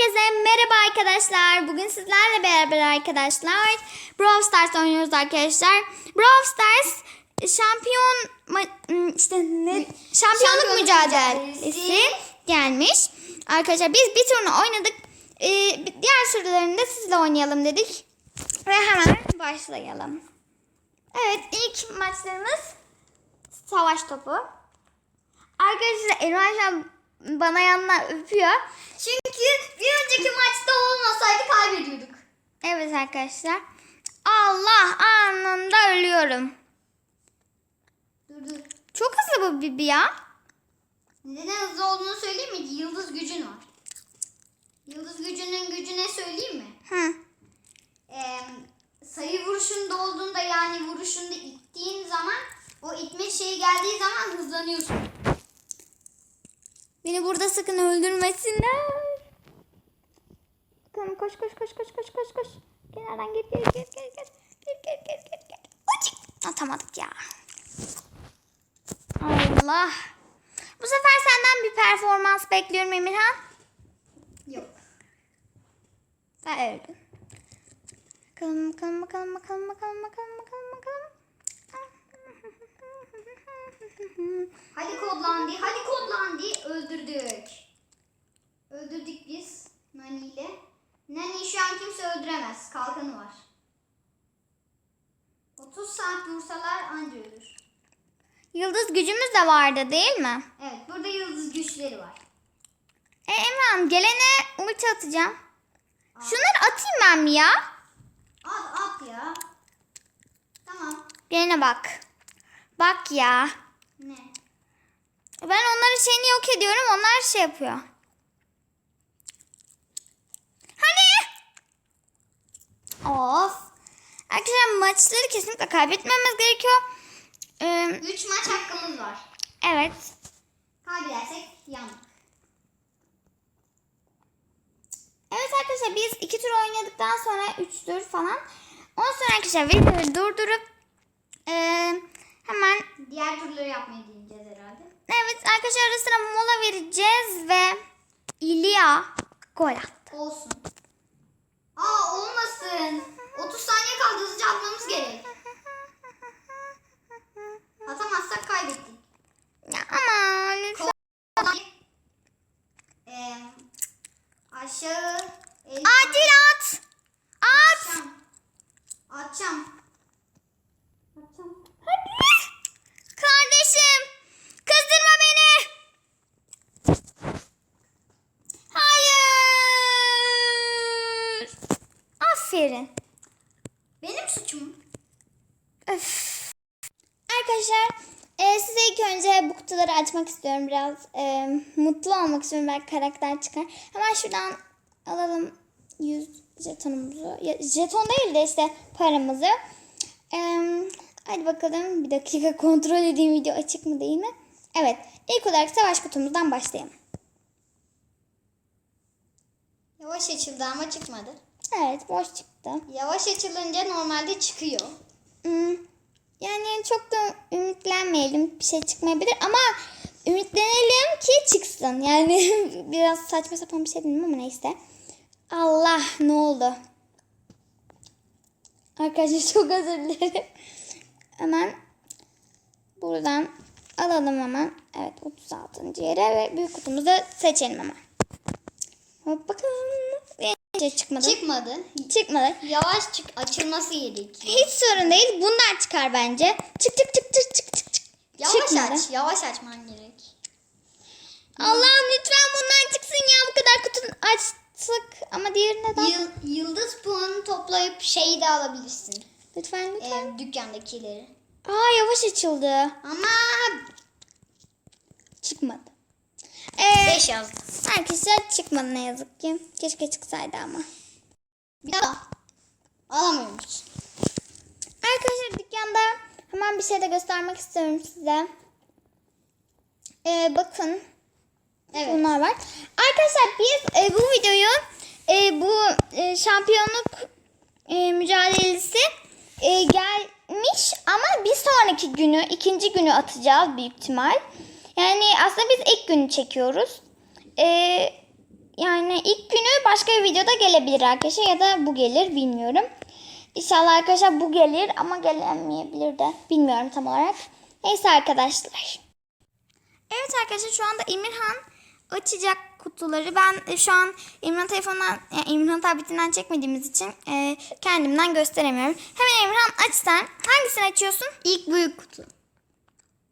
Herkese merhaba arkadaşlar. Bugün sizlerle beraber arkadaşlar Brawl Stars oynuyoruz arkadaşlar. Brawl Stars şampiyon ma- işte ne şampiyonluk Şampiyonluk mücadelesi gelmiş. Arkadaşlar biz bir turnu oynadık. Ee, diğer sorularını da sizle oynayalım dedik. Ve hemen başlayalım. Evet ilk maçlarımız savaş topu. Arkadaşlar Erman bana yanına öpüyor. Çünkü bir önceki maçta olmasaydı kaybediyorduk. Evet arkadaşlar. Allah anında ölüyorum. Dur dur. Çok hızlı bu Bibi ya. Neden hızlı olduğunu söyleyeyim mi? Yıldız gücün var. Yıldız gücünün gücü ne söyleyeyim mi? Hı. Ee, sayı vuruşunda olduğunda yani vuruşunda ittiğin zaman o itme şeyi geldiği zaman hızlanıyorsun. Burada sakın öldürmesinler. Bakalım koş koş koş koş koş koş koş. Kenardan gir gir gir gir gir. Gir gir gir gir gir. Uçik. Atamadık ya. Allah. Bu sefer senden bir performans bekliyorum Emirhan. Yok. Sen öldün. Bakalım bakalım bakalım bakalım bakalım bakalım bakalım bakalım. Hadi kodlandı, hadi kodlandı. Öldürdük. Öldürdük biz Nani ile. Nani şu an kimse öldüremez. Kalkanı var. 30 saat vursalar anca ölür. Yıldız gücümüz de vardı değil mi? Evet burada yıldız güçleri var. E Emran gelene ulti atacağım. Şunları atayım ben mi ya? At at ya. Tamam. Gelene bak. Bak ya. Ne? Ben onların şeyini yok ediyorum. Onlar şey yapıyor. Hani? Of. Arkadaşlar maçları kesinlikle kaybetmemiz gerekiyor. Ee, 3 maç hakkımız var. evet. Kaybedersek yandık. Evet arkadaşlar biz iki tur oynadıktan sonra üç tur falan. Ondan sonra arkadaşlar videoyu durdurup Diğer turları yapmayı deneyeceğiz herhalde. evet arkadaşlar ara sıra mola vereceğiz ve İlya gol attı. Olsun. Aa olmasın. 30 saniye kaldı hızlıca atmamız gerek. Atamazsak kaybettik. Ya ama lütfen. Ee, aşağı Acil at. At. Atacağım. Atacağım. Hadi. Kardeşim. Kızdırma beni. Hayır. Aferin. Benim suçum. Öf. Arkadaşlar e, size ilk önce bu kutuları açmak istiyorum. Biraz e, mutlu olmak istiyorum. Belki karakter çıkar. Hemen şuradan alalım 100 jetonumuzu. Ya, jeton değil de işte paramızı. E, hadi bakalım bir dakika kontrol edeyim video açık mı değil mi? Evet. İlk olarak savaş kutumuzdan başlayalım. Yavaş açıldı ama çıkmadı. Evet boş çıktı. Yavaş açılınca normalde çıkıyor. Hmm, Yani çok da ümitlenmeyelim. Bir şey çıkmayabilir ama ümitlenelim ki çıksın. Yani biraz saçma sapan bir şey dedim ama neyse. Allah ne oldu? Arkadaşlar çok özür dilerim. Hemen buradan alalım hemen. Evet 36. yere ve büyük kutumuzu seçelim hemen. Hop bakalım. Bence çıkmadı. Çıkmadı. Çıkmadı. Yavaş çık açılması gerekiyor. Hiç sorun değil. Bunlar çıkar bence. Çık çık çık çık çık çık çık. Yavaş Çıkmadı. aç. Yavaş açman gerek. Allah'ım lütfen bunlar çıksın ya. Bu kadar kutu açtık. Ama diğeri neden? Yıl- yıldız puanı toplayıp şeyi de alabilirsin. Lütfen lütfen. Ee, dükkandakileri. Aa yavaş açıldı. Ama Çıkmadı. Ee, 5 yazdı. arkadaşlar çıkmadı ne yazık ki. Keşke çıksaydı ama. Bir daha. Alamıyormuş. Arkadaşlar dükkanda hemen bir şey de göstermek istiyorum size. Ee, bakın. Evet. Bunlar var. Arkadaşlar biz e, bu videoyu e, bu e, şampiyonluk e, mücadelesi e, gelmiş ama bir sonraki günü, ikinci günü atacağız büyük ihtimal. Yani aslında biz ilk günü çekiyoruz. E, yani ilk günü başka bir videoda gelebilir arkadaşlar ya da bu gelir bilmiyorum. İnşallah arkadaşlar bu gelir ama gelemeyebilir de bilmiyorum tam olarak. Neyse arkadaşlar. Evet arkadaşlar şu anda Emirhan açacak kutuları. Ben e, şu an Emirhan telefonundan, yani Emirhan tabletinden çekmediğimiz için e, kendimden gösteremiyorum. Hemen Emirhan aç sen. Hangisini açıyorsun? İlk büyük kutu.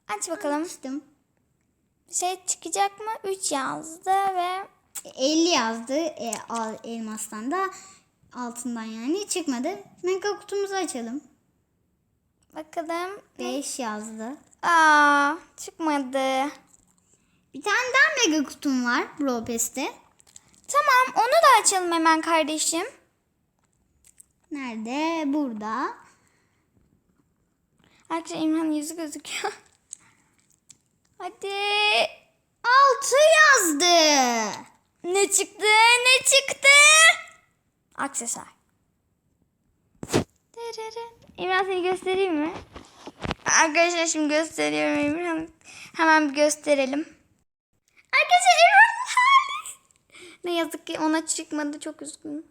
Aç bakalım. Açtım. Şey çıkacak mı? 3 yazdı ve 50 yazdı e, al, elmastan da altından yani çıkmadı. Mega kutumuzu açalım. bakalım. 5 yazdı. Aa çıkmadı. Bir tane daha mega kutum var Pass'te. Tamam onu da açalım hemen kardeşim. Nerede? Burada. Arkadaşlar Emirhan'ın yüzü gözüküyor. Hadi. 6 yazdı. Ne çıktı? Ne çıktı? Aksesuar. İmran seni göstereyim mi? Arkadaşlar şimdi gösteriyorum İmran. Hemen bir gösterelim. Arkadaşlar İmran. Ne yazık ki ona çıkmadı. Çok üzgünüm.